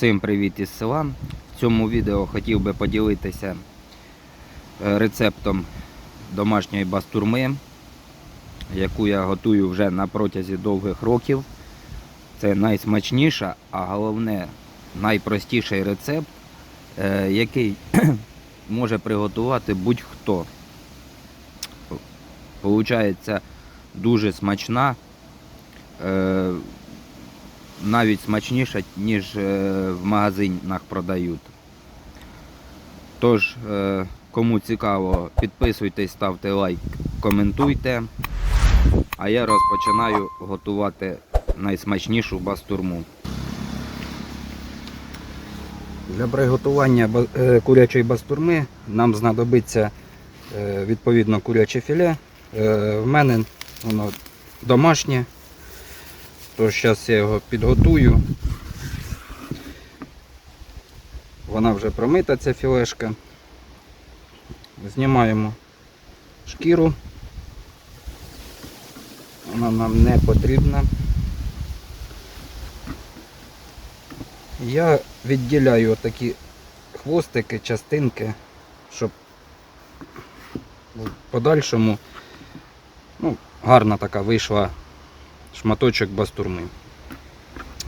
Всім привіт із села. В цьому відео хотів би поділитися е, рецептом домашньої бастурми, яку я готую вже на протязі довгих років. Це найсмачніша, а головне найпростіший рецепт, е, який може приготувати будь-хто. Получається дуже смачна. Навіть смачніша, ніж е, в магазинах продають. Тож, е, кому цікаво, підписуйтесь, ставте лайк, коментуйте. А я розпочинаю готувати найсмачнішу бастурму. Для приготування е, курячої бастурми нам знадобиться відповідно куряче філе. В мене воно домашнє. Тож зараз я його підготую. Вона вже промита, ця філешка. Знімаємо шкіру. Вона нам не потрібна. Я відділяю такі хвостики, частинки, щоб в подальшому ну, гарна така вийшла шматочок бастурми.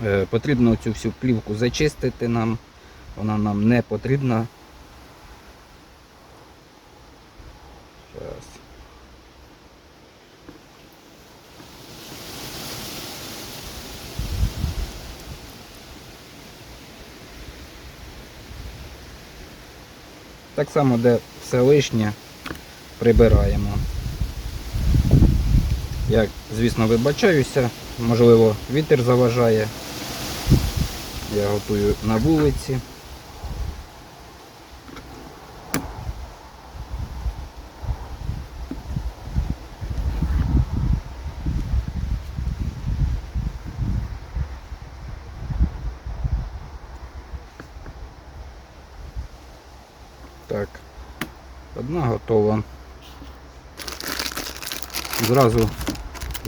Е, Потрібно цю всю плівку зачистити нам. Вона нам не потрібна. Так само, де все лишнє, прибираємо. Я, звісно, вибачаюся, можливо, вітер заважає. Я готую на вулиці. Так, одна готова. Зразу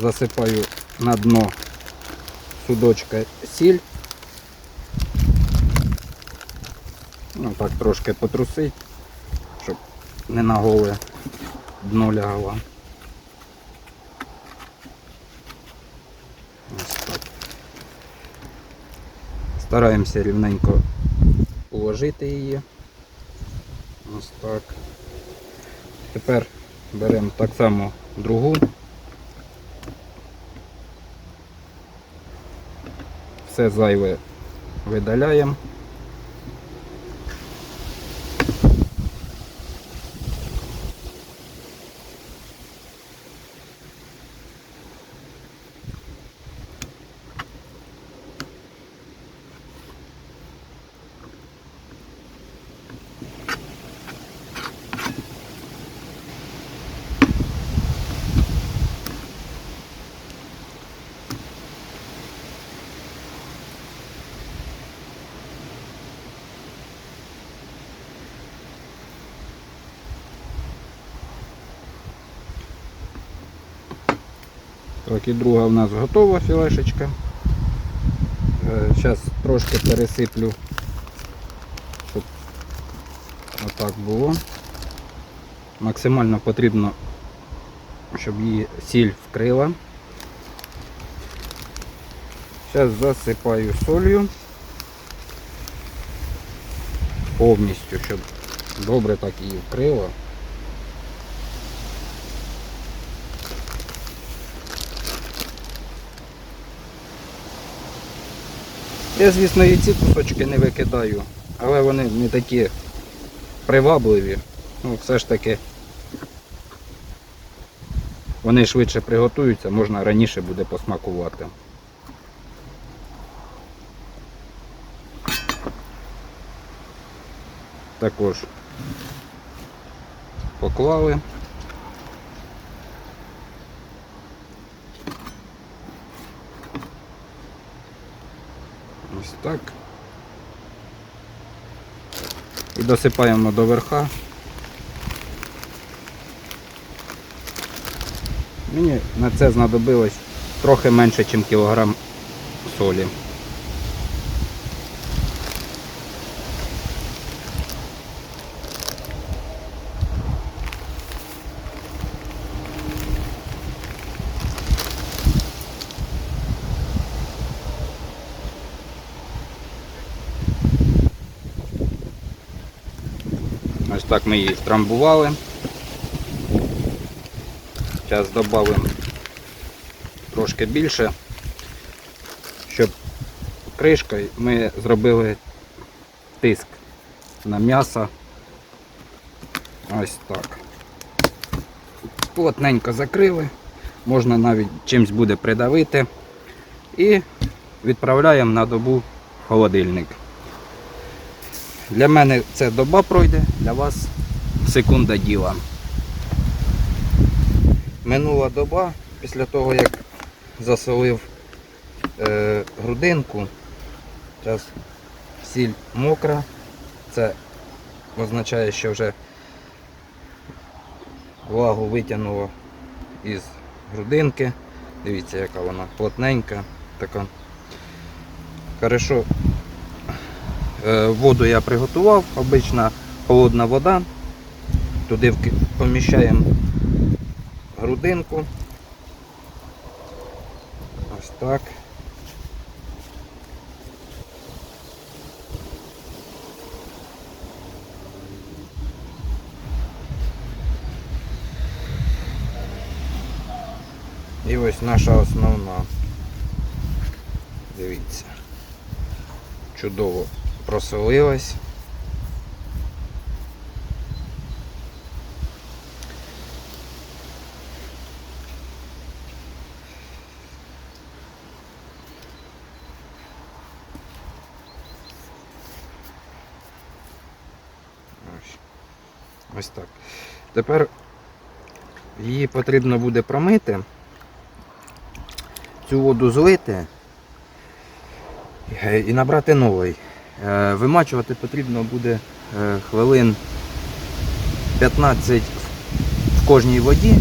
засипаю на дно судочка сіль. Ну так трошки потрусить, щоб не на голе дно лягало. Ось так. Стараємося рівненько уложити її. Ось так. Тепер беремо так само другу. Все зайве видаляємо. Так, і друга в нас готова філешечка. Зараз трошки пересиплю, щоб отак було. Максимально потрібно, щоб її сіль вкрила. Зараз засипаю солью повністю, щоб добре так її вкрило. Я, звісно, і ці кусочки не викидаю, але вони не такі привабливі. Ну, все ж таки вони швидше приготуються, можна раніше буде посмакувати. Також поклали. Так. І досипаємо до верха. Мені на це знадобилось трохи менше, ніж кілограм солі. Так ми її трамбували. Зараз додамо трошки більше, щоб кришкою ми зробили тиск на м'ясо. Ось так. Плотненько закрили, можна навіть чимось буде придавити. І відправляємо на добу в холодильник. Для мене це доба пройде, для вас секунда діла. Минула доба після того, як засолив е, грудинку. Зараз сіль мокра. Це означає, що вже влагу витягнуло із грудинки. Дивіться, яка вона плотненька. Така. Хорошо. Е, Воду я приготував, обична холодна вода. Туди поміщаємо грудинку. Ось так. І ось наша основна. Дивіться. Чудово просолилась. Ось. Так. Тепер її потрібно буде промити, цю воду злити і набрати новий. Е, Вимачувати потрібно буде е, хвилин 15 в кожній воді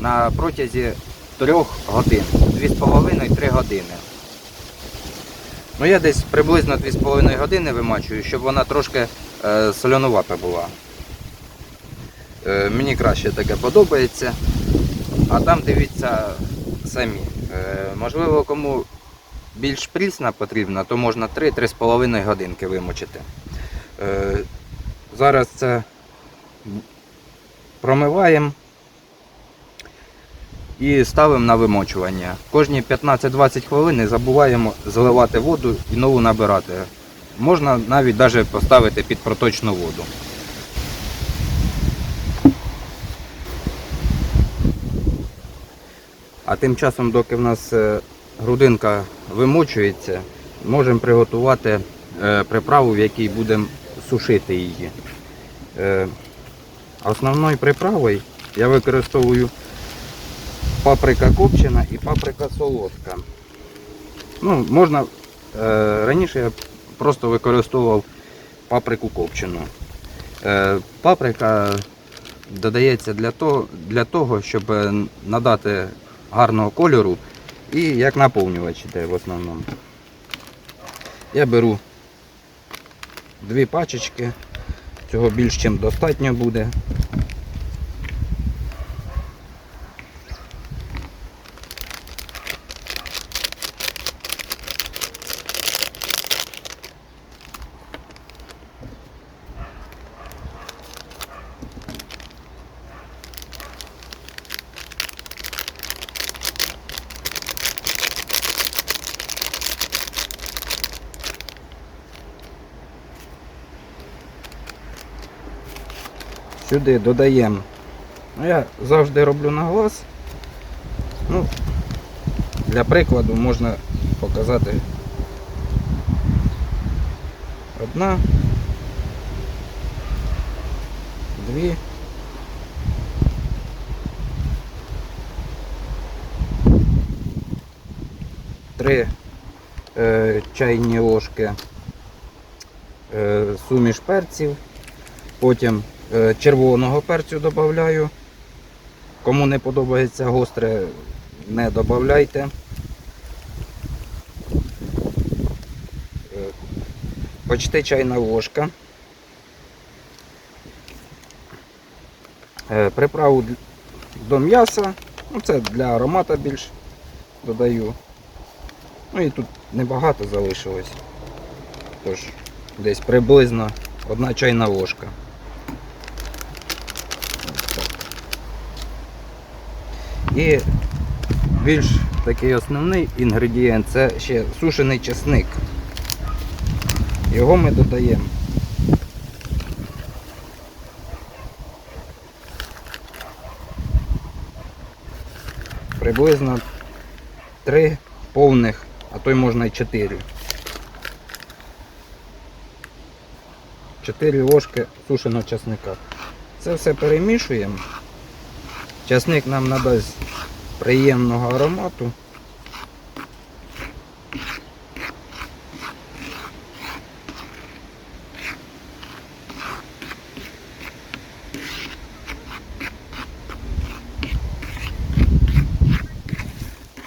на протязі 3 годин, 2,5-3 години. Ну я десь приблизно 2,5 години вимачую, щоб вона трошки е, солянувата була. Мені краще таке подобається. А там дивіться самі. Можливо, кому більш прісна потрібна, то можна 3-3,5 годинки вимочити. Е, зараз це промиваємо і ставимо на вимочування. Кожні 15-20 хвилин забуваємо заливати воду і нову набирати. Можна навіть даже поставити під проточну воду. А тим часом, доки в нас е, грудинка вимочується, можемо приготувати е, приправу, в якій будемо сушити її. Е, Основною приправою я використовую паприка копчена і паприка солодка. Ну, можна, е, раніше я просто використовував паприку копчену. Паприка додається для того, щоб надати гарного кольору і як наповнювач йде в основному. Я беру дві пачечки, цього більш чим достатньо буде. Сюди додаємо. Ну, я завжди роблю на глаз. Ну, для прикладу можна показати одна, дві. Три е, чайні ложки е, суміш перців. Потім червоного перцю додаю. Кому не подобається гостре, не додавайте. Е, Почти чайна ложка. Е, Приправу до м'яса. Ну, це для аромата більш додаю. Ну і тут небагато залишилось. Тож десь приблизно одна чайна ложка. І більш такий основний інгредієнт це ще сушений чесник. Його ми додаємо. Приблизно 3 повних, а то й можна й 4. 4 ложки сушеного чесника. Це все перемішуємо. Часник нам надасть приємного аромату.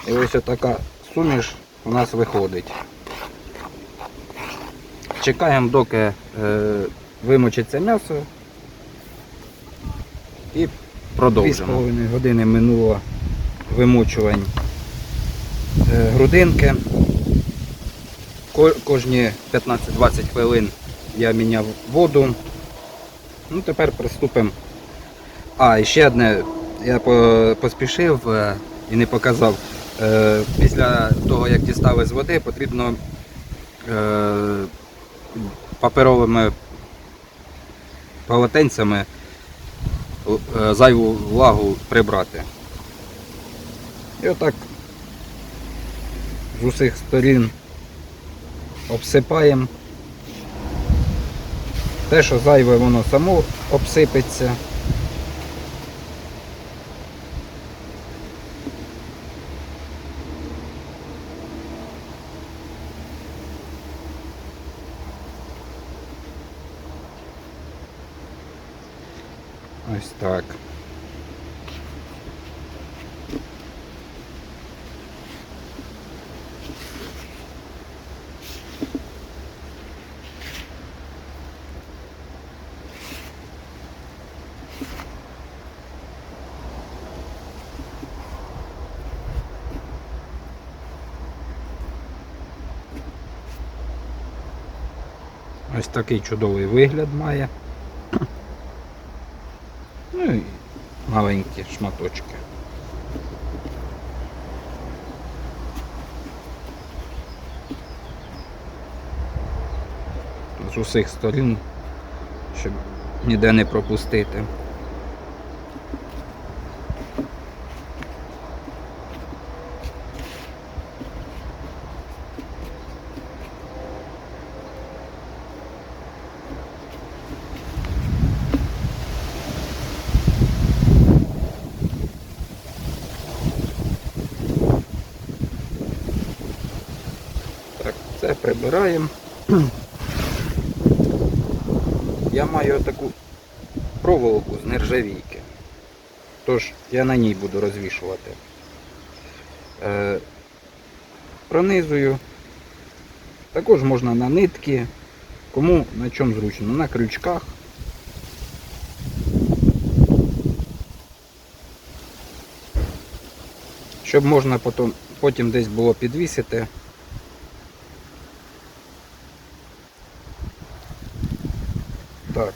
І ось така суміш у нас виходить. Чекаємо, доки е, вимочиться м'ясо і продовжимо. 2,5 години минуло вимочувань е, грудинки. Кожні 15-20 хвилин я міняв воду. Ну, тепер приступимо. А, і ще одне, я поспішив е, і не показав. Е, Після того, як дістали з води, потрібно паперовими полотенцями зайву влагу прибрати. І отак з усіх сторін обсипаємо. Те, що зайве, воно само обсипеться. Ось так. Ось такий чудовий вигляд має. Ну і маленькі шматочки. З усіх сторін, щоб ніде не пропустити. Так, це. Я маю таку проволоку з нержавійки. Тож я на ній буду розвішувати. Е, пронизую. Також можна на нитки. Кому на чому зручно? На крючках. Щоб можна потім, потім десь було підвісити. Так.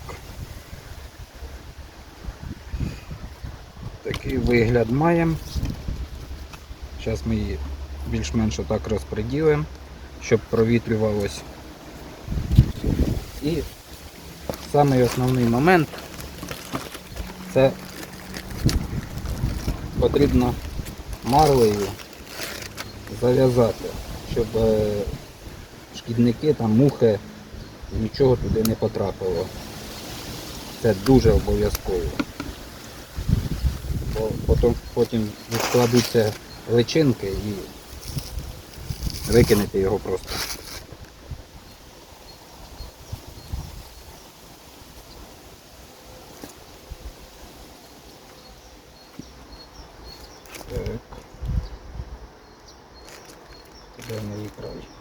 Такий вигляд маємо. Зараз ми її більш-менш отак розподілимо, щоб провітрювалось. І самий основний момент це потрібно марлею зав'язати, щоб е, шкідники, там, мухи, нічого туди не потрапило. Це дуже обов'язково. Потім, потім відкладуться личинки і викинете його просто. Так. Де мої край?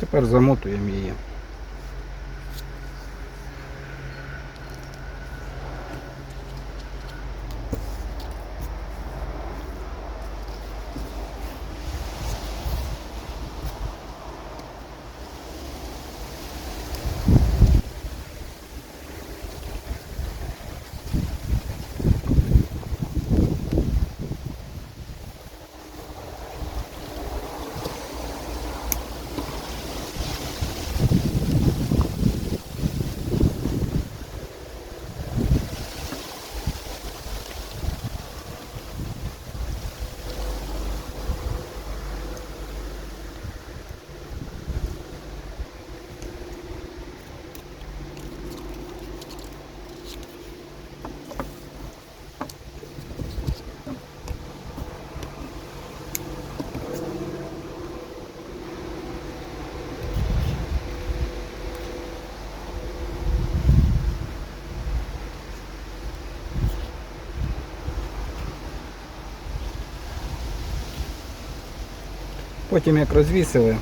Тепер замотуємо її. Потім як розвісили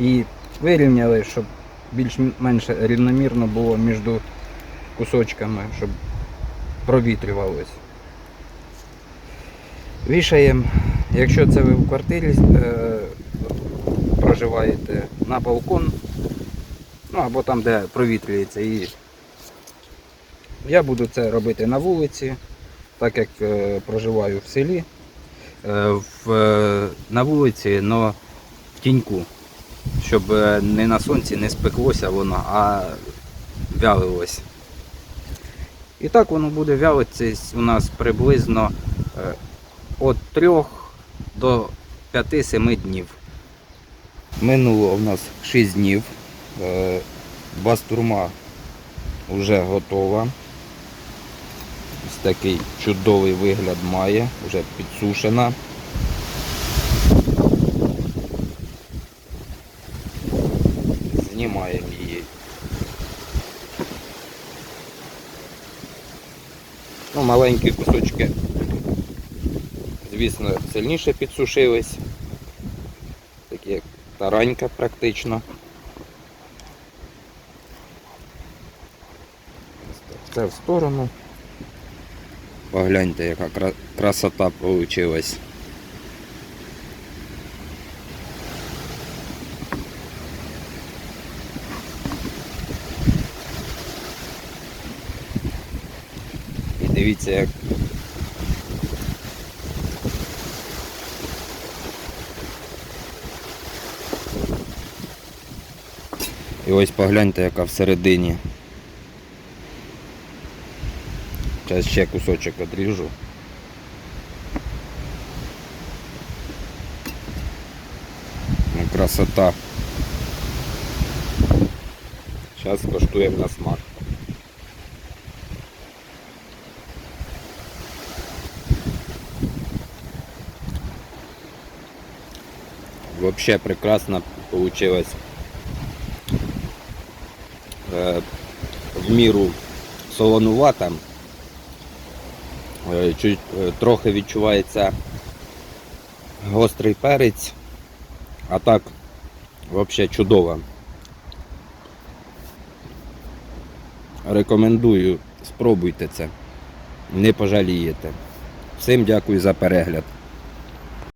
і вирівняли, щоб більш-менш рівномірно було між кусочками, щоб провітрювалось. Вішаємо, якщо це ви в квартирі е, проживаєте, на балкон, ну або там, де провітрюється. І я буду це робити на вулиці, так як е, проживаю в селі. Е, в, е, на вулиці, але в тіньку, щоб е, не на сонці не спеклося воно, а вялилось. І так воно буде вялитись у нас приблизно від 3 до 5-7 днів. Минуло у нас 6 днів. Бастурма вже готова. Ось такий чудовий вигляд має, вже підсушена. Знімаємо її. Ну, маленькі кусочки, звісно, сильніше підсушились. Такі як таранька практично. Це в сторону. Погляньте, яка кра- красота получилась. І дивіться, як І ось погляньте, яка всередині. Зараз ще кусочок одріжу. Ну, красота. Зараз коштуємо на смак. Вообще прекрасно получилось. Е, в міру солонувата. Е, е, трохи відчувається гострий перець, а так взагалі чудово. Рекомендую, спробуйте це. Не пожалієте. Всім дякую за перегляд.